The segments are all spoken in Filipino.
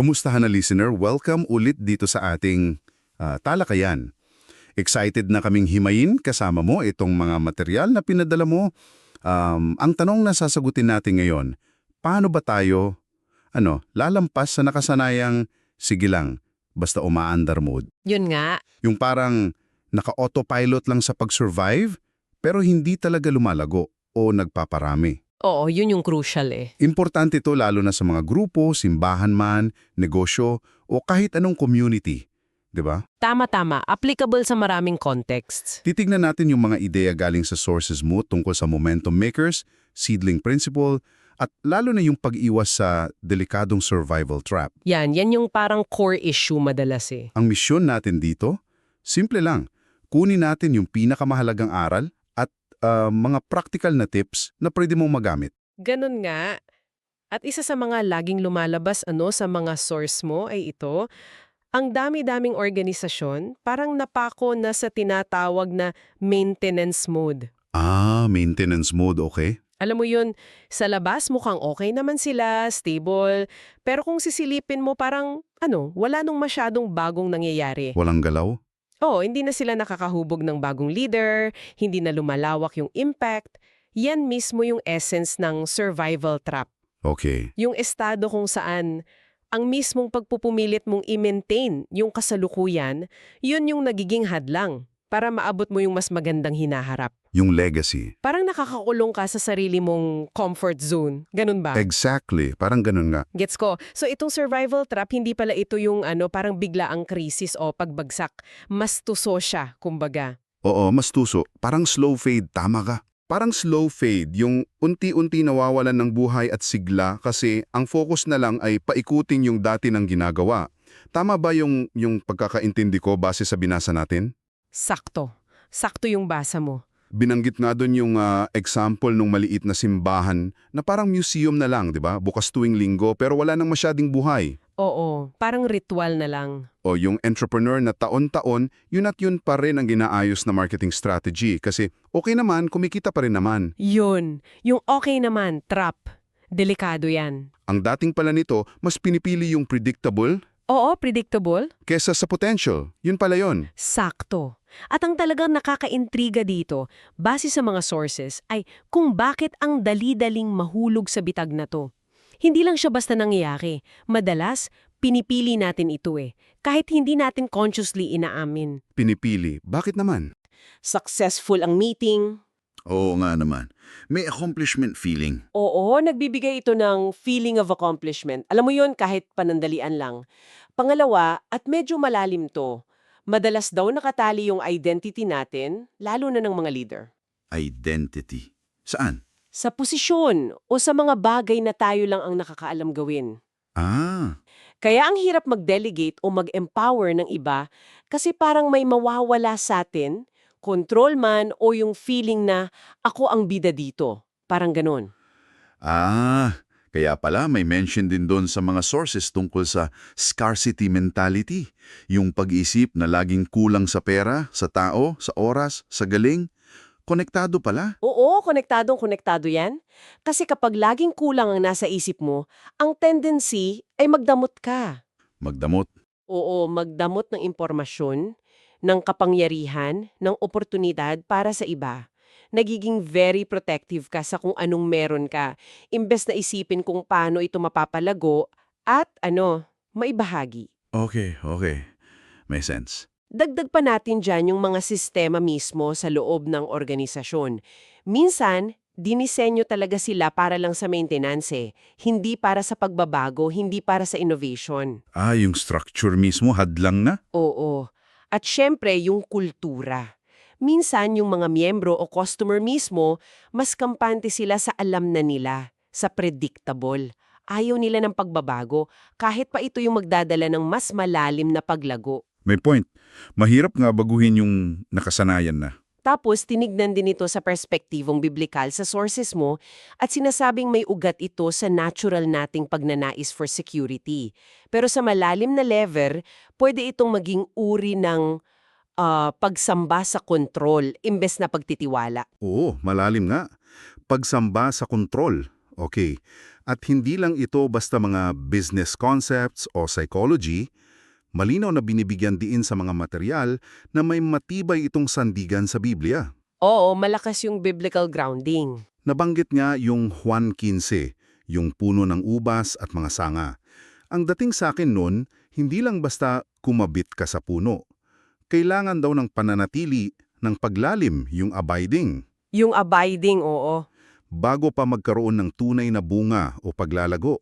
Kumustahan na listener? Welcome ulit dito sa ating ah, talakayan. Excited na kaming himayin kasama mo itong mga material na pinadala mo. Um, ang tanong na sasagutin natin ngayon, paano ba tayo ano, lalampas sa nakasanayang sige lang, basta umaandar mode? Yun nga. Yung parang naka-autopilot lang sa pag-survive pero hindi talaga lumalago o nagpaparami. Oo, yun yung crucial eh. Importante ito lalo na sa mga grupo, simbahan man, negosyo, o kahit anong community. 'Di ba? Tama-tama, applicable sa maraming contexts. Titignan natin yung mga ideya galing sa sources mo tungkol sa momentum makers, seedling principle, at lalo na yung pag-iwas sa delikadong survival trap. Yan, yan yung parang core issue madalas eh. Ang misyon natin dito, simple lang. Kunin natin yung pinakamahalagang aral ah, mga practical na tips na pwede mong magamit. Ganun nga. At isa sa mga laging lumalabas ano sa mga source mo ay ito, ang dami-daming organisasyon parang napako na sa tinatawag na maintenance mode. Ah, maintenance mode, okay? Alam mo yun, sa labas mukhang okay naman sila, stable, pero kung sisilipin mo parang, ano, wala nung masyadong bagong nangyayari. Walang galaw? Oo, hindi na sila nakakahubog ng bagong leader, hindi na lumalawak yung impact. Yan mismo yung essence ng survival trap. Okay. Yung estado kung saan ang mismong pagpupumilit mong i-maintain yung kasalukuyan, yun yung nagiging hadlang para maabot mo yung mas magandang hinaharap. Yung legacy. Parang nakakakulong ka sa sarili mong comfort zone. Ganun ba? Exactly. Parang ganun nga. Gets ko. So itong survival trap, hindi pala ito yung ano, parang bigla ang krisis o pagbagsak. Mas tuso siya, kumbaga. Oo, mas tuso. Parang slow fade. Tama ka. Parang slow fade, yung unti-unti nawawalan ng buhay at sigla kasi ang focus na lang ay paikutin yung dati ng ginagawa. Tama ba yung, yung pagkakaintindi ko base sa binasa natin? Sakto. Sakto yung basa mo. Binanggit nga doon yung ah, example ng maliit na simbahan na parang museum na lang, di ba? Bukas tuwing linggo pero wala nang masyading buhay. Oo, parang ritual na lang. O yung entrepreneur na taon-taon, yun at yun pa rin ang ginaayos na marketing strategy kasi okay naman, kumikita pa rin naman. Yun. Yung okay naman, trap. Delikado yan. Ang dating pala nito, mas pinipili yung predictable Oo, predictable. kesa sa potential. Yun pala yun. Sakto. At ang talagang nakakaintriga dito, base sa mga sources, ay kung bakit ang dali-daling mahulog sa bitag na to. Hindi lang siya basta nangyayari. Madalas, pinipili natin ito eh. Kahit hindi natin consciously inaamin. Pinipili. Bakit naman? Successful ang meeting. Oo nga naman. May accomplishment feeling. Oo, nagbibigay ito ng feeling of accomplishment. Alam mo yun, kahit panandalian lang. Pangalawa, at medyo malalim to, madalas daw nakatali yung identity natin, lalo na ng mga leader. Identity. Saan? Sa posisyon o sa mga bagay na tayo lang ang nakakaalam gawin. Ah, Kaya ang hirap mag-delegate o mag-empower ng iba kasi parang may mawawala sa atin, control man o yung feeling na ako ang bida dito. Parang ganun. ah. Kaya pala may mention din doon sa mga sources tungkol sa scarcity mentality. Yung pag-isip na laging kulang sa pera, sa tao, sa oras, sa galing. Konektado pala. Oo, konektadong konektado yan. Kasi kapag laging kulang ang nasa isip mo, ang tendency ay magdamot ka. Magdamot. Oo, magdamot ng impormasyon, ng kapangyarihan, ng oportunidad para sa iba. Nagiging very protective ka sa kung anong meron ka, imbes na isipin kung paano ito mapapalago at ano, maibahagi. Okay, okay. May sense. Dagdag pa natin dyan yung mga sistema mismo sa loob ng organisasyon. Minsan, dinisenyo talaga sila para lang sa maintenance eh. Hindi para sa pagbabago, hindi para sa innovation. Ah, yung structure mismo hadlang na? Oo. At syempre, yung kultura. Minsan, yung mga miyembro o customer mismo, mas kampante sila sa alam na nila, sa predictable. Ayaw nila ng pagbabago, kahit pa ito yung magdadala ng mas malalim na paglago. May point. Mahirap nga baguhin yung nakasanayan na. Tapos, tinignan din ito sa perspektibong biblikal sa sources mo at sinasabing may ugat ito sa natural nating pagnanais for security. Pero sa malalim na level, pwede itong maging uri ng ah, pagsamba sa kontrol imbes na pagtitiwala. Oo, malalim nga. Pagsamba sa kontrol. okay. At hindi lang ito basta mga business concepts o psychology, malinaw na binibigyan diin sa mga material na may matibay itong sandigan sa Biblia. Oo, malakas yung biblical grounding. Nabanggit nga yung Juan 15, yung puno ng ubas at mga sanga. Ang dating sa akin nun, hindi lang basta kumabit ka sa puno. Kailangan daw ng pananatili, ng paglalim, yung abiding, Yung abiding, oo. bago pa magkaroon ng tunay na bunga o paglalago.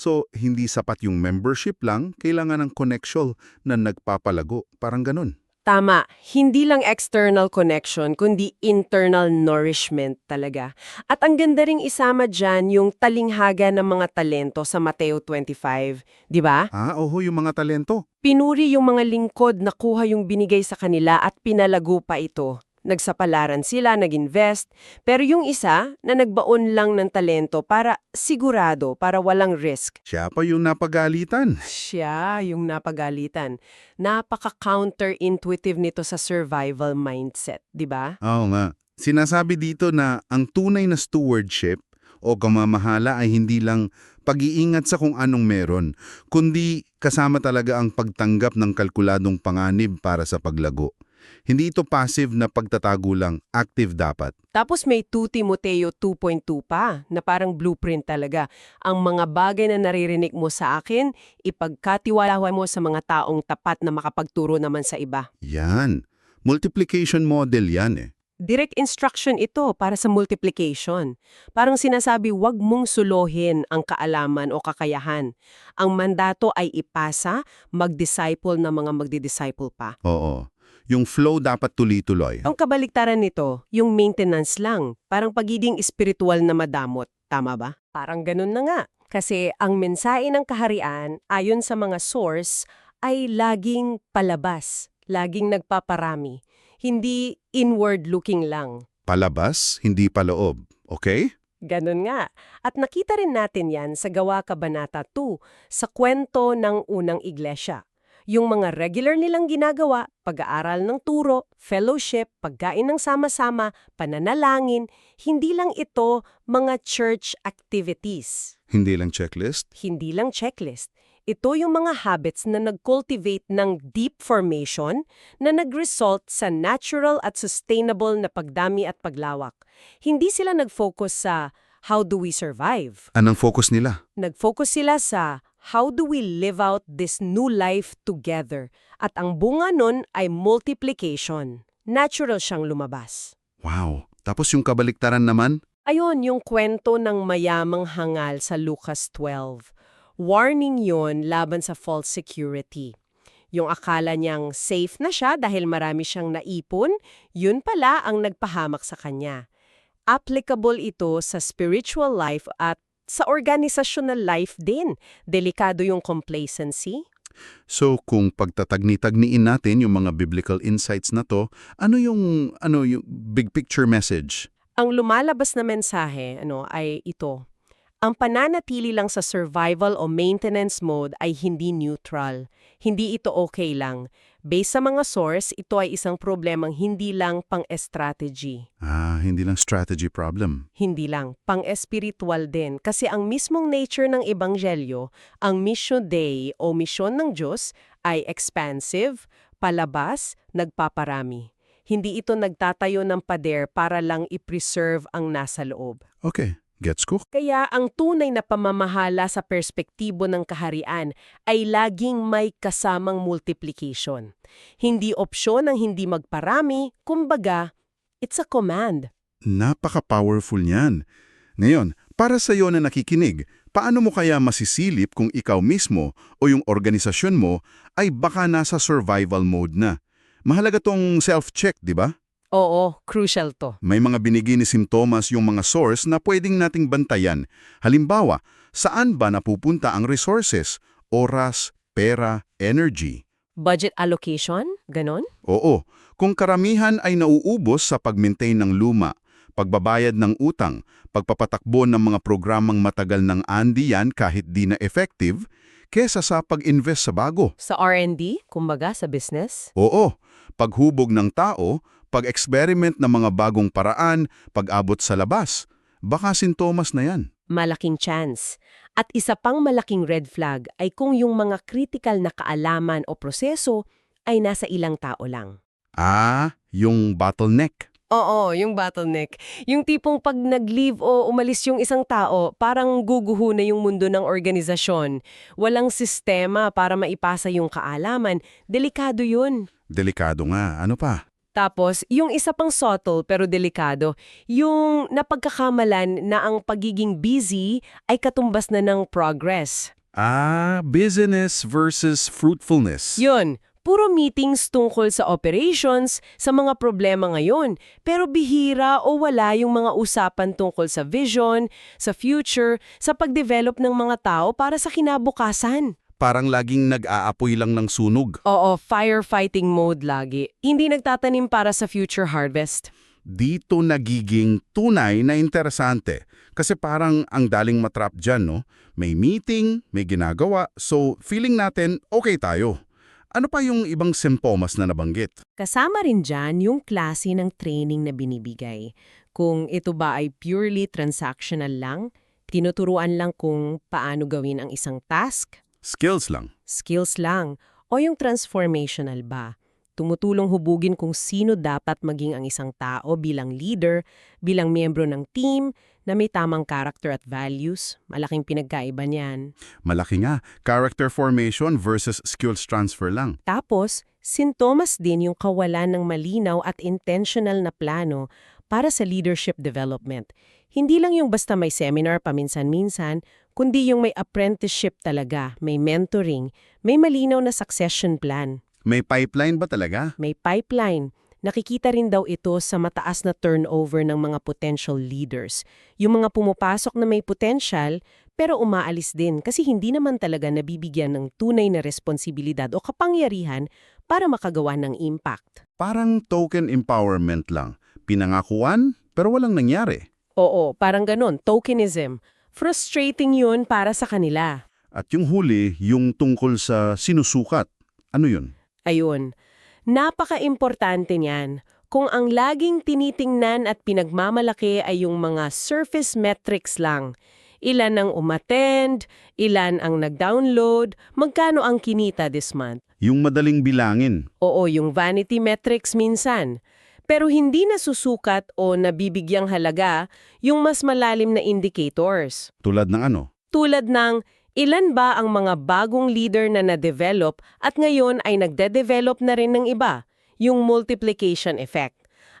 So, hindi sapat yung membership lang, kailangan ng connection na nagpapalago. Parang ganun. Tama, hindi lang external connection, kundi internal nourishment talaga. At ang ganda ring isama dyan yung talinghaga ng mga talento sa Mateo 25, di ba? Ah, oho, yung mga talento. Pinuri yung mga lingkod na kuha yung binigay sa kanila at pinalago pa ito. Nagsapalaran sila, nag-invest, pero yung isa na nagbaon lang ng talento para sigurado, para walang risk. Siya pa yung napagalitan. Siya yung napagalitan. Napaka-counterintuitive nito sa survival mindset, di ba? Oo nga. Sinasabi dito na ang tunay na stewardship o kamamahala ay hindi lang pag-iingat sa kung anong meron, kundi kasama talaga ang pagtanggap ng kalkuladong panganib para sa paglago. Hindi ito passive na pagtatago lang, active dapat. Tapos may 2 Timoteo 2.2 pa, na parang blueprint talaga. Ang mga bagay na naririnig mo sa akin, ipagkatiwalawan mo sa mga taong tapat na makapagturo naman sa iba. Yan. Multiplication model yan eh. Direct instruction ito para sa multiplication. Parang sinasabi, wag mong suluhin ang kaalaman o kakayahan. Ang mandato ay ipasa, mag-disciple na mga magdi-disciple pa. Oo. Yung flow dapat tuloy-tuloy. Ang kabaliktaran nito, yung maintenance lang, parang pagiging espiritual na madamot. Tama ba? Parang ganun na nga. Kasi ang mensahe ng kaharian, ayon sa mga source, ay laging palabas, laging nagpaparami. Hindi inward-looking lang. Palabas, hindi paloob. Okay? Ganun nga. At nakita rin natin yan sa Gawa Kabanata 2, sa kwento ng unang iglesia. Yung mga regular nilang ginagawa, pag-aaral ng turo, fellowship, pagkain ng sama-sama, pananalangin, hindi lang ito mga church activities. Hindi lang checklist. Hindi lang checklist. Ito yung mga habits na nag-cultivate ng deep formation na nag-result sa natural at sustainable na pagdami at paglawak. Hindi sila nag-focus sa how do we survive. Anong focus nila? Nag-focus sila sa how do we live out this new life together. At ang bunga nun ay multiplication. Natural siyang lumabas. Wow. Tapos yung kabaliktaran naman? Ayon yung kwento ng mayamang hangal sa Lucas 12. Warning yon laban sa false security. Yung akala niyang safe na siya dahil marami siyang naipon, yun pala ang nagpahamak sa kanya. Applicable ito sa spiritual life at sa organizational life din. Delikado yung complacency. So kung pagtatagni-tagniin natin yung mga biblical insights na to, ano yung ano yung big picture message? Ang lumalabas na mensahe ano, ay ito. Ang pananatili lang sa survival o maintenance mode ay hindi neutral. Hindi ito okay lang. Based sa mga source, ito ay isang problemang hindi lang pang-strategy. Ah, hindi lang strategy problem. Hindi lang, pang-espiritual din. Kasi ang mismong nature ng Ebanghelyo, ang mission day o misyon ng Diyos ay expansive, palabas, nagpaparami. Hindi ito nagtatayo ng pader para lang i-preserve ang nasa loob. Okay, gets ko. Kaya ang tunay na pamamahala sa perspektibo ng kaharian ay laging may kasamang multiplication. Hindi opsyon ang hindi magparami, kumbaga, it's a command. Napaka-powerful niyan. Ngayon, para sa iyo na nakikinig, paano mo kaya masisilip kung ikaw mismo o yung organisasyon mo ay baka nasa survival mode na? Mahalaga tong self-check, di ba? Oo, crucial to. May mga binigi ni simptomas yung mga source na pwedeng nating bantayan. Halimbawa, saan ba napupunta ang resources? Oras, pera, energy. Budget allocation? Ganon? Oo, kung karamihan ay nauubos sa pag-maintain ng luma, pagbabayad ng utang, pagpapatakbo ng mga programang matagal ng andiyan kahit di na effective, kesa sa pag-invest sa bago. Sa R&D, kumbaga sa business? Oo, paghubog ng tao, pag-experiment ng mga bagong paraan, pag-abot sa labas, baka sintomas na yan. malaking chance. At isa pang malaking red flag ay kung yung mga critical na kaalaman o proseso ay nasa ilang tao lang. Ah, yung bottleneck. Oo, yung bottleneck. Yung tipong pag nag-leave o umalis yung isang tao, parang guguho na yung mundo ng organisasyon. Walang sistema para maipasa yung kaalaman. Delikado yun. Delikado nga. Ano pa? Tapos, yung isa pang subtle pero delikado, yung napagkakamalan na ang pagiging busy ay katumbas na ng progress. Ah, business versus fruitfulness. Yun, puro meetings tungkol sa operations, sa mga problema ngayon, pero bihira o wala yung mga usapan tungkol sa vision, sa future, sa pagdevelop ng mga tao para sa kinabukasan. Parang laging nag-aapoy lang ng sunog. Oo, firefighting mode lagi. Hindi nagtatanim para sa future harvest. Dito nagiging tunay na interesante. Kasi parang ang daling matrap dyan, no? May meeting, may ginagawa, so feeling natin okay tayo. Ano pa yung ibang simpomas na nabanggit? Kasama rin dyan yung klase ng training na binibigay. Kung ito ba ay purely transactional lang, tinuturuan lang kung paano gawin ang isang task, Skills lang. skills lang, o yung transformational ba? Tumutulong hubugin kung sino dapat maging ang isang tao bilang leader, bilang miyembro ng team, na may tamang character at values. Malaking pinagkaiba niyan. Malaki nga. Character formation versus skills transfer lang. Tapos, sintomas din yung kawalan ng malinaw at intentional na plano para sa leadership development. Hindi lang yung basta may seminar paminsan-minsan, kundi yung may apprenticeship talaga, may mentoring, may malinaw na succession plan, May pipeline ba talaga? may pipeline. Nakikita rin daw ito sa mataas na turnover ng mga potential leaders. Yung mga pumupasok na may potential, pero umaalis din kasi hindi naman talaga nabibigyan ng tunay na responsibilidad o kapangyarihan para makagawa ng impact. Parang token empowerment lang. Pinangakuan, pero walang nangyari. Oo, parang ganun, tokenism. Frustrating yun para sa kanila. At yung huli, yung tungkol sa sinusukat. Ano yun? Ayun, napaka-importante niyan. Kung ang laging tinitingnan at pinagmamalaki ay yung mga surface metrics lang, ilan ang umattend, ilan ang nag-download, magkano ang kinita this month. Yung madaling bilangin. Oo, yung vanity metrics minsan. Pero hindi nasusukat o nabibigyang halaga yung mas malalim na indicators. Tulad ng ano? Tulad ng ilan ba ang mga bagong leader na na-develop at ngayon ay nagde-develop na rin ng iba, yung multiplication effect.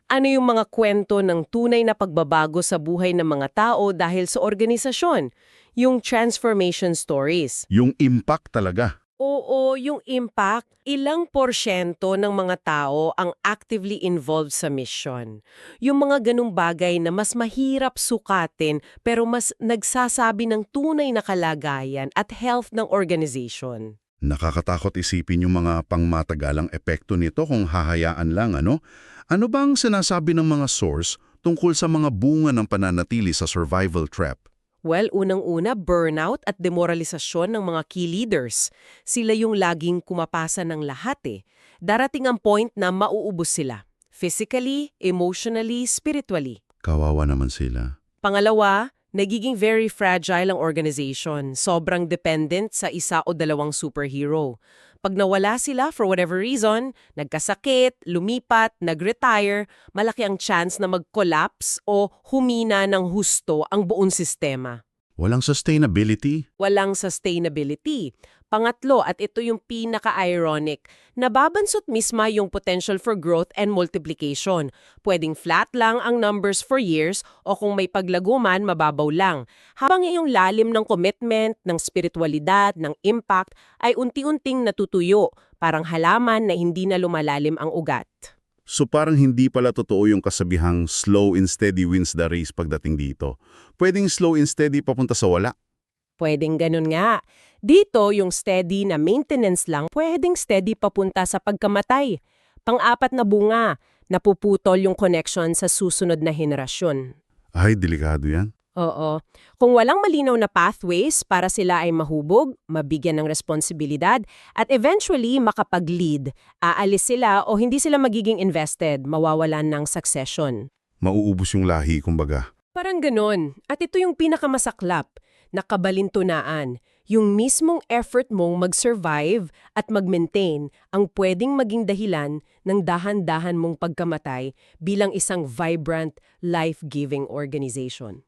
Ano yung mga kwento ng tunay na pagbabago sa buhay ng mga tao dahil sa organisasyon? Yung transformation stories. Yung impact talaga. Oo, yung impact, ilang porsyento ng mga tao ang actively involved sa mission. Yung mga ganung bagay na mas mahirap sukatin pero mas nagsasabi ng tunay na kalagayan at health ng organization. Nakakatakot isipin yung mga pangmatagalang epekto nito kung hahayaan lang, ano? Ano bang sinasabi ng mga source tungkol sa mga bunga ng pananatili sa survival trap? Well, unang-una, burnout at demoralisasyon ng mga key leaders. Sila yung laging kumapasa ng lahat eh. Darating ang point na mauubos sila. Physically, emotionally, spiritually. Kawawa naman sila. Pangalawa, nagiging very fragile ang organization. Sobrang dependent sa isa o dalawang superhero. Pag nawala sila for whatever reason, nagkasakit, lumipat, nag-retire, malaki ang chance na mag-collapse o humina ng husto ang buong sistema. Walang sustainability? Walang sustainability. Pangatlo, at ito yung pinaka-ironic, nababansot misma yung potential for growth and multiplication. Pwedeng flat lang ang numbers for years o kung may paglaguman, mababaw lang. Habang yung lalim ng commitment, ng spiritualidad, ng impact ay unti-unting natutuyo, parang halaman na hindi na lumalalim ang ugat. So parang hindi pala totoo yung kasabihang slow and steady wins the race pagdating dito. Pwedeng slow and steady papunta sa wala. Pwedeng ganun nga. Dito, yung steady na maintenance lang, pwedeng steady papunta sa pagkamatay. Pang-apat na bunga, napuputol yung connection sa susunod na henerasyon. Ay, delikado yan. Oo. Kung walang malinaw na pathways para sila ay mahubog, mabigyan ng responsibilidad, at eventually makapag-lead, aalis sila o hindi sila magiging invested, mawawalan ng succession. Mauubos yung lahi, kumbaga. Parang ganon. At ito yung pinakamasaklap, nakabalintunaan. Yung mismong effort mong mag-survive at mag-maintain ang pwedeng maging dahilan ng dahan-dahan mong pagkamatay bilang isang vibrant, life-giving organization.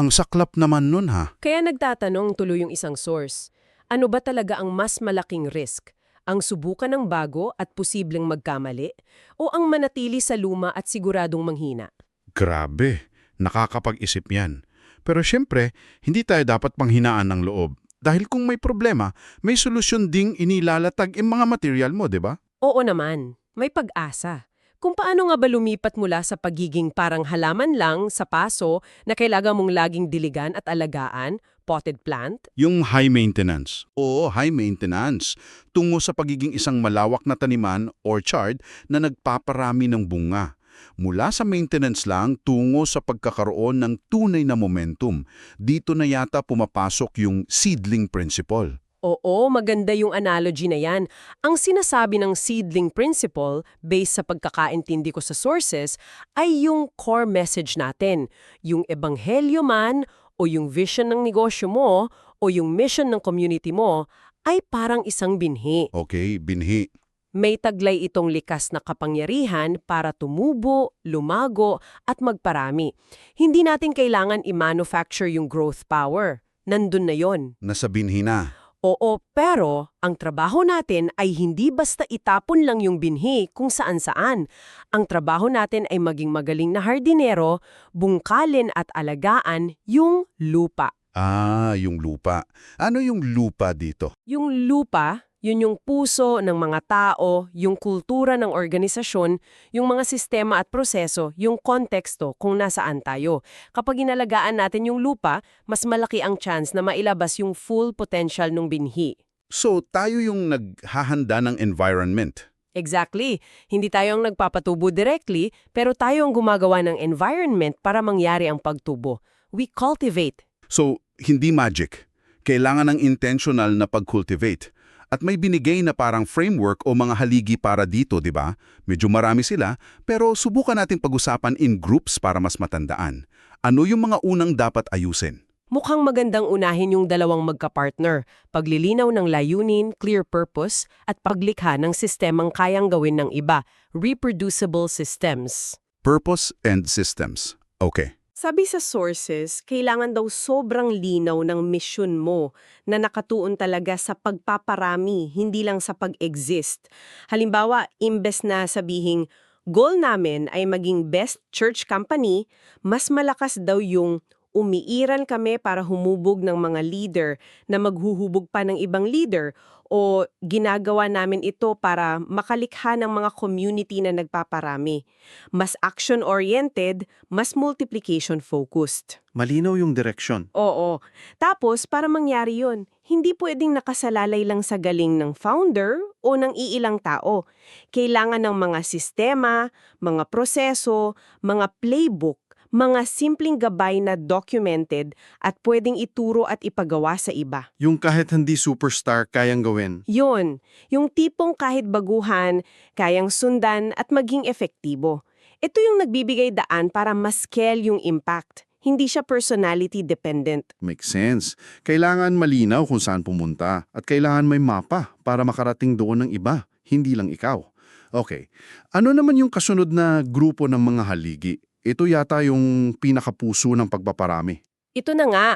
Ang saklap naman nun ha. Kaya nagtatanong tuloy yung isang source, ano ba talaga ang mas malaking risk? Ang subukan ng bago at posibleng magkamali? O ang manatili sa luma at siguradong manghina? Grabe, nakakapag-isip yan. Pero syempre, hindi tayo dapat panghinaan ng loob. Dahil kung may problema, may solusyon ding inilalatag ang mga material mo, di ba? Oo naman, may pag-asa. Kung paano nga ba lumipat mula sa pagiging parang halaman lang sa paso na kailangan mong laging diligan at alagaan, potted plant, Yung high maintenance. Oo, high maintenance. Tungo sa pagiging isang malawak na taniman, orchard, na nagpaparami ng bunga. Mula sa maintenance lang tungo sa pagkakaroon ng tunay na momentum. Dito na yata pumapasok yung seedling principle. Oo, maganda yung analogy na yan. Ang sinasabi ng seedling principle, based sa pagkakaintindi ko sa sources, ay yung core message natin. Yung ebanghelyo man, o yung vision ng negosyo mo, o yung mission ng community mo, ay parang isang binhi. Okay, binhi. May taglay itong likas na kapangyarihan para tumubo, lumago, at magparami. Hindi natin kailangan i-manufacture yung growth power. Nandun na yon. Nasa binhi na. Oo, pero ang trabaho natin ay hindi basta itapon lang yung binhi kung saan-saan. Ang trabaho natin ay maging magaling na hardinero, bungkalin at alagaan yung lupa. Ah, yung lupa. Ano yung lupa dito? Yung lupa, yun yung puso ng mga tao, yung kultura ng organisasyon, yung mga sistema at proseso, yung konteksto kung nasaan tayo. Kapag inalagaan natin yung lupa, mas malaki ang chance na mailabas yung full potential ng binhi. So, tayo yung naghahanda ng environment. Exactly. Hindi tayo ang nagpapatubo directly, pero tayo ang gumagawa ng environment para mangyari ang pagtubo. We cultivate. So, hindi magic. Kailangan ng intentional na pag-cultivate. At may binigay na parang framework o mga haligi para dito, di ba? Medyo marami sila, pero subukan natin pag-usapan in groups para mas matandaan. Ano yung mga unang dapat ayusin? Mukhang magandang unahin yung dalawang magka-partner, paglilinaw ng layunin, clear purpose, at paglikha ng sistemang kayang gawin ng iba, reproducible systems. Purpose and systems. Okay. Sabi sa sources, kailangan daw sobrang linaw ng mission mo na nakatuon talaga sa pagpaparami, hindi lang sa pag-exist. Halimbawa, imbes na sabihing, goal namin ay maging best church company, mas malakas daw yung umiiral kami para humubog ng mga leader na maghuhubog pa ng ibang leader o ginagawa namin ito para makalikha ng mga community na nagpaparami. Mas action-oriented, mas multiplication-focused. Malinaw yung direksyon. Oo. Tapos, para mangyari yun, hindi pwedeng nakasalalay lang sa galing ng founder o ng iilang tao. Kailangan ng mga sistema, mga proseso, mga playbook, mga simpleng gabay na documented at pwedeng ituro at ipagawa sa iba. Yung kahit hindi superstar kayang gawin. Yun, yung tipong kahit baguhan, kayang sundan at maging efektibo. Ito yung nagbibigay daan para mas-scale yung impact. Hindi siya personality dependent. Makes sense. Kailangan malinaw kung saan pumunta at kailangan may mapa para makarating doon ng iba, hindi lang ikaw. Okay, ano naman yung kasunod na grupo ng mga haligi? Ito yata yung pinakapuso ng pagpaparami. Ito na nga,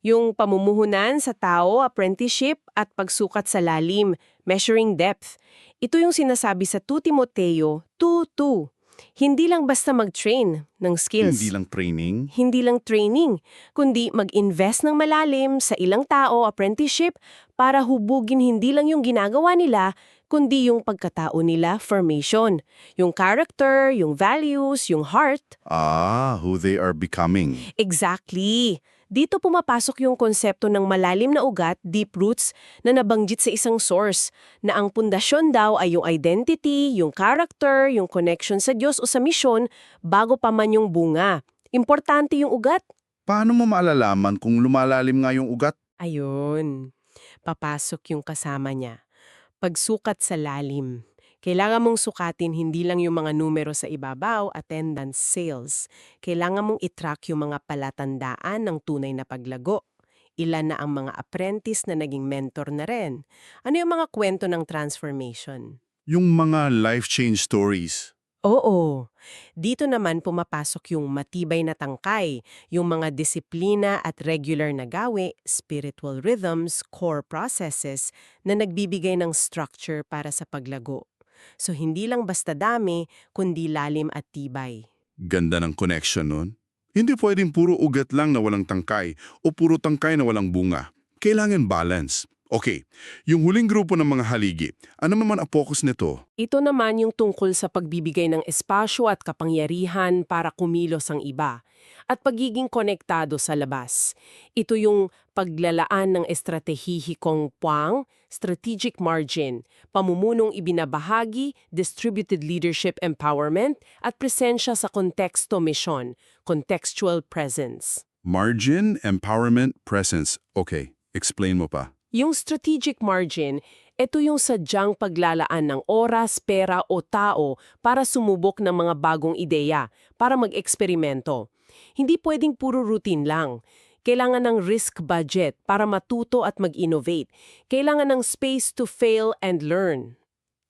yung pamumuhunan sa tao, apprenticeship at pagsukat sa lalim, measuring depth. Ito yung sinasabi sa 2 Timoteo 2.2. Hindi lang basta mag-train ng skills. Hindi lang training. Hindi lang training, kundi mag-invest ng malalim sa ilang tao, apprenticeship, para hubugin hindi lang yung ginagawa nila, kundi yung pagkatao nila, formation. Yung character, yung values, yung heart. Ah, who they are becoming. Exactly. Dito pumapasok yung konsepto ng malalim na ugat, deep roots, na nabanggit sa isang source, na ang pundasyon daw ay yung identity, yung character, yung connection sa Diyos o sa misyon, bago pa man yung bunga. Importante yung ugat. Paano mo maalalaman kung lumalalim nga yung ugat? Ayun. Papasok yung kasama niya. Pagsukat sa lalim. Kailangan mong sukatin hindi lang yung mga numero sa ibabaw, attendance, sales. Kailangan mong itrack yung mga palatandaan ng tunay na paglago. Ilan na ang mga apprentice na naging mentor na rin. Ano yung mga kwento ng transformation? Yung mga life change stories. Oo. Dito naman pumapasok yung matibay na tangkay, yung mga disiplina at regular na gawi, spiritual rhythms, core processes na nagbibigay ng structure para sa paglago. So hindi lang basta dami, kundi lalim at tibay. Ganda ng connection nun. Hindi pwedeng puro ugat lang na walang tangkay o puro tangkay na walang bunga. Kailangan balance. Okay, yung huling grupo ng mga haligi, ano naman ang focus nito? Ito naman yung tungkol sa pagbibigay ng espasyo at kapangyarihan para kumilos ang iba at pagiging konektado sa labas. Ito yung paglalaan ng estratehihikong puwang, strategic margin, pamumunong ibinabahagi, distributed leadership empowerment, at presensya sa konteksto misyon, contextual presence. Margin, empowerment, presence. Okay, explain mo pa. Yung strategic margin, ito yung sadyang paglalaan ng oras, pera o tao para sumubok ng mga bagong ideya, para mag-eksperimento. Hindi pwedeng puro routine lang. Kailangan ng risk budget para matuto at mag-innovate. Kailangan ng space to fail and learn.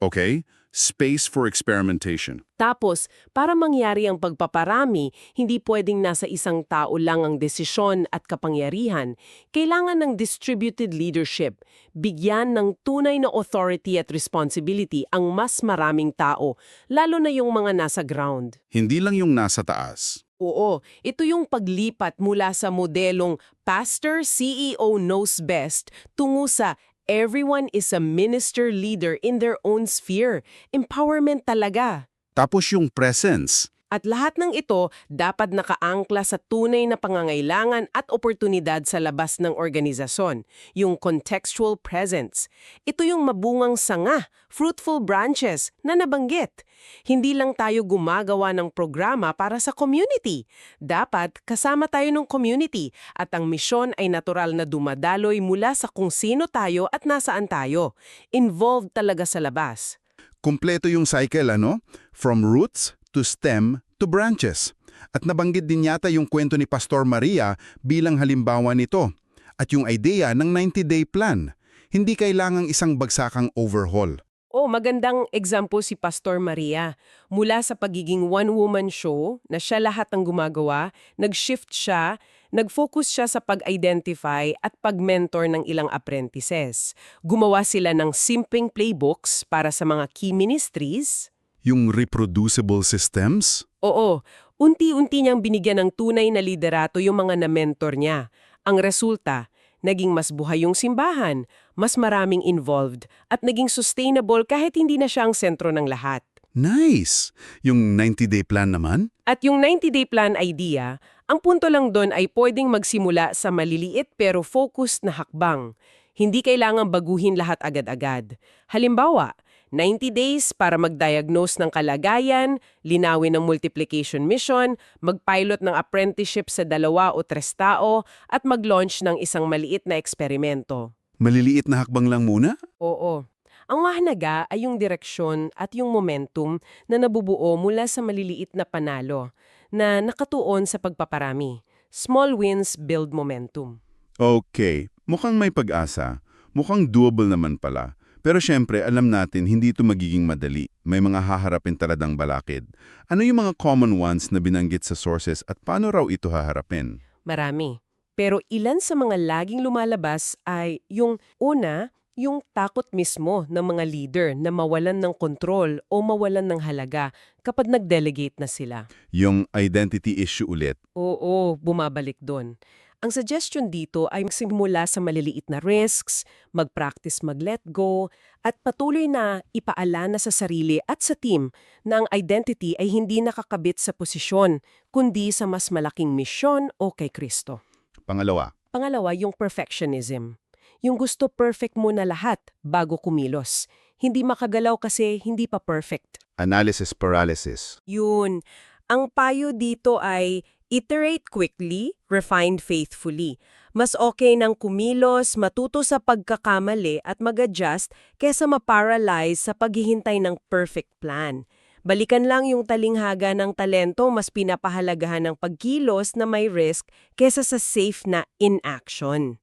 Okay, space for experimentation. Tapos, para mangyari ang pagpaparami, hindi pwedeng nasa isang tao lang ang desisyon at kapangyarihan. Kailangan ng distributed leadership. Bigyan ng tunay na authority at responsibility ang mas maraming tao, lalo na yung mga nasa ground. Hindi lang yung nasa taas. Oo, ito yung paglipat mula sa modelong pastor, CEO knows best tungo sa everyone is a minister leader in their own sphere. Empowerment talaga. Tapos yung presence. At lahat ng ito dapat nakaangkla sa tunay na pangangailangan at oportunidad sa labas ng organisasyon, yung contextual presence. Ito yung mabungang sanga, fruitful branches na nabanggit. Hindi lang tayo gumagawa ng programa para sa community. Dapat kasama tayo ng community at ang misyon ay natural na dumadaloy mula sa kung sino tayo at nasaan tayo. Involved talaga sa labas. Kumpleto yung cycle, ano? From roots to stem to branches. At nabanggit din yata yung kwento ni Pastor Maria bilang halimbawa nito. At yung idea ng 90-day plan. Hindi kailangang isang bagsakang overhaul. Oh, magandang example si Pastor Maria. Mula sa pagiging one-woman show na siya lahat ang gumagawa, nag-shift siya, nag-focus siya sa pag-identify at pag-mentor ng ilang apprentices. Gumawa sila ng simping playbooks para sa mga key ministries. Yung reproducible systems? Oo, unti-unti niyang binigyan ng tunay na liderato yung mga na-mentor niya. Ang resulta, naging mas buhay yung simbahan, mas maraming involved, at naging sustainable kahit hindi na siya ang sentro ng lahat. Nice! Yung 90-day plan naman? At yung 90-day plan idea, ang punto lang doon ay pwedeng magsimula sa maliliit pero focused na hakbang. Hindi kailangang baguhin lahat agad-agad. Halimbawa, 90 days para mag-diagnose ng kalagayan, linawin ng multiplication mission, mag-pilot ng apprenticeship sa dalawa o tres tao, at mag-launch ng isang maliit na eksperimento. Maliliit na hakbang lang muna? Oo. Ang mahalaga ay yung direksyon at yung momentum na nabubuo mula sa maliliit na panalo na nakatuon sa pagpaparami. Small wins build momentum. Okay, mukhang may pag-asa. Mukhang doable naman pala. Pero syempre, alam natin, hindi ito magiging madali. May mga haharapin taladang balakid. Ano yung mga common ones na binanggit sa sources at paano raw ito haharapin? Marami. Pero ilan sa mga laging lumalabas ay yung una, yung takot mismo ng mga leader na mawalan ng kontrol o mawalan ng halaga kapag nag-delegate na sila. Yung identity issue ulit. Oo, bumabalik doon. Ang suggestion dito ay magsimula sa maliliit na risks, mag-practice mag-let go, at patuloy na ipaalala sa sarili at sa team na ang identity ay hindi nakakabit sa posisyon, kundi sa mas malaking misyon o kay Kristo. Pangalawa, Pangalawa, yung perfectionism. Yung gusto perfect mo na lahat bago kumilos. Hindi makagalaw kasi hindi pa perfect. analysis paralysis. Yun. Ang payo dito ay iterate quickly, refined faithfully. Mas okay nang kumilos, matuto sa pagkakamali at mag-adjust kesa ma-paralyze sa paghihintay ng perfect plan. Balikan lang yung talinghaga ng talento mas pinapahalagahan ng pagkilos na may risk kesa sa safe na inaction.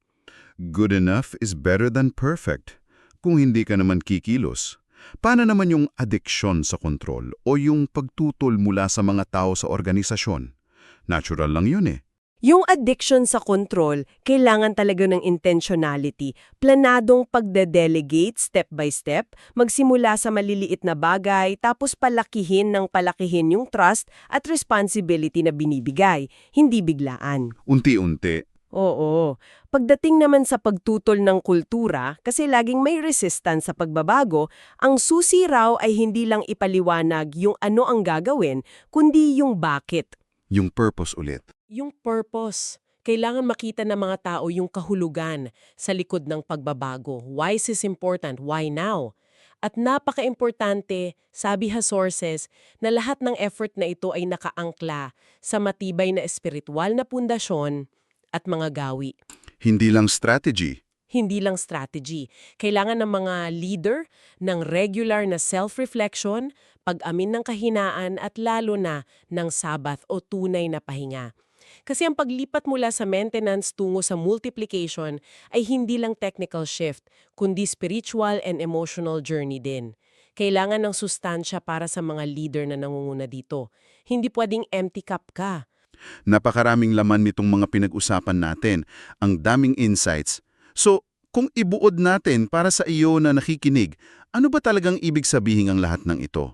Good enough is better than perfect. Kung hindi ka naman kikilos, paano naman yung addiction sa kontrol o yung pagtutol mula sa mga tao sa organisasyon? Natural lang yun eh. Yung addiction sa control, kailangan talaga ng intentionality, planadong pagde-delegate step by step, magsimula sa maliliit na bagay, tapos palakihin ng palakihin yung trust at responsibility na binibigay, hindi biglaan. Unti-unti. Oo. Pagdating naman sa pagtutol ng kultura, kasi laging may resistance sa pagbabago, ang susi raw ay hindi lang ipaliwanag yung ano ang gagawin, kundi yung bakit. Yung purpose ulit. Yung purpose. Kailangan makita ng mga tao yung kahulugan sa likod ng pagbabago. Why is this important? Why now? At napaka-importante, sabi ha sources, na lahat ng effort na ito ay nakaangkla sa matibay na espiritual na pundasyon at mga gawi. Hindi lang strategy. Hindi lang strategy. Kailangan ng mga leader ng regular na self-reflection, pag-amin ng kahinaan at lalo na ng sabath o tunay na pahinga. Kasi ang paglipat mula sa maintenance tungo sa multiplication ay hindi lang technical shift, kundi spiritual and emotional journey din. Kailangan ng sustansya para sa mga leader na nangunguna dito. Hindi pwedeng empty cup ka. Napakaraming laman nitong mga pinag-usapan natin. Ang daming insights. So, kung ibuod natin para sa iyo na nakikinig, ano ba talagang ibig sabihin ang lahat ng ito?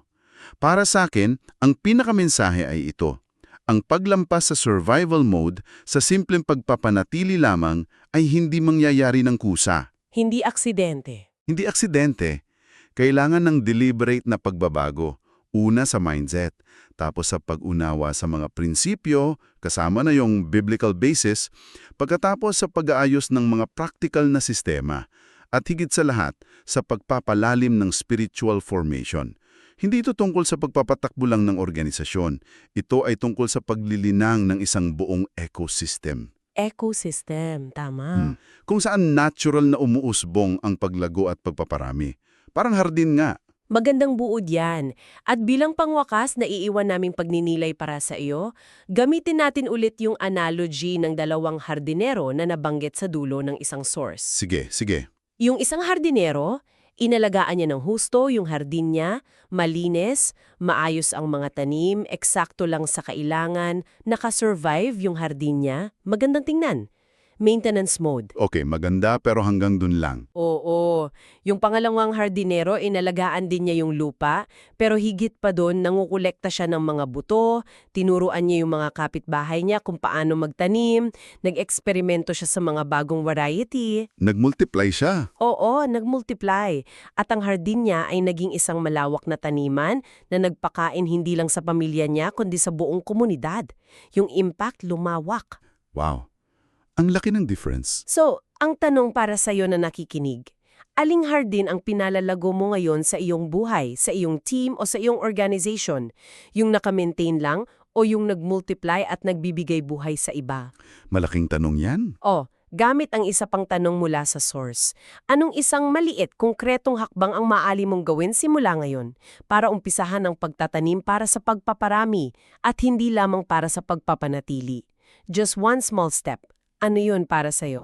Para sa akin, ang pinakamensahe ay ito. Ang paglampas sa survival mode sa simpleng pagpapanatili lamang ay hindi mangyayari ng kusa. Hindi aksidente. Hindi aksidente. Kailangan ng deliberate na pagbabago. Una sa mindset, tapos sa pag-unawa sa mga prinsipyo, kasama na yung biblical basis, pagkatapos sa pag-aayos ng mga practical na sistema, at higit sa lahat, sa pagpapalalim ng spiritual formation. Hindi ito tungkol sa pagpapatakbo lang ng organisasyon. Ito ay tungkol sa paglilinang ng isang buong ecosystem. Ecosystem, tama. Hmm. Kung saan natural na umuusbong ang paglago at pagpaparami. Parang hardin nga. Magandang buod yan. At bilang pangwakas na iiwan naming pagninilay para sa iyo, gamitin natin ulit yung analogy ng dalawang hardinero na nabanggit sa dulo ng isang source. Sige, sige. Yung isang hardinero, inalagaan niya ng husto yung hardin niya, malinis, maayos ang mga tanim, eksakto lang sa kailangan, nakasurvive yung hardin niya, magandang tingnan. Maintenance mode. Okay, maganda pero hanggang dun lang. Oo. Yung pangalawang hardinero, inalagaan din niya yung lupa, pero higit pa doon, nangukolekta siya ng mga buto, tinuruan niya yung mga kapitbahay niya kung paano magtanim, nag-eksperimento siya sa mga bagong variety. Nagmultiply siya. Oo, nagmultiply. At ang hardin niya ay naging isang malawak na taniman na nagpakain hindi lang sa pamilya niya kundi sa buong komunidad. Yung impact lumawak. Wow. Ang laki ng difference. So, ang tanong para sa iyo na nakikinig, aling hardin ang pinalalago mo ngayon sa iyong buhay, sa iyong team o sa iyong organization? Yung nakamaintain lang o yung nagmultiply at nagbibigay buhay sa iba? Malaking tanong yan. O, gamit ang isa pang tanong mula sa source. Anong isang maliit, konkretong hakbang ang maaali mong gawin simula ngayon para umpisahan ang pagtatanim para sa pagpaparami at hindi lamang para sa pagpapanatili? Just one small step. Ano yun para sa'yo?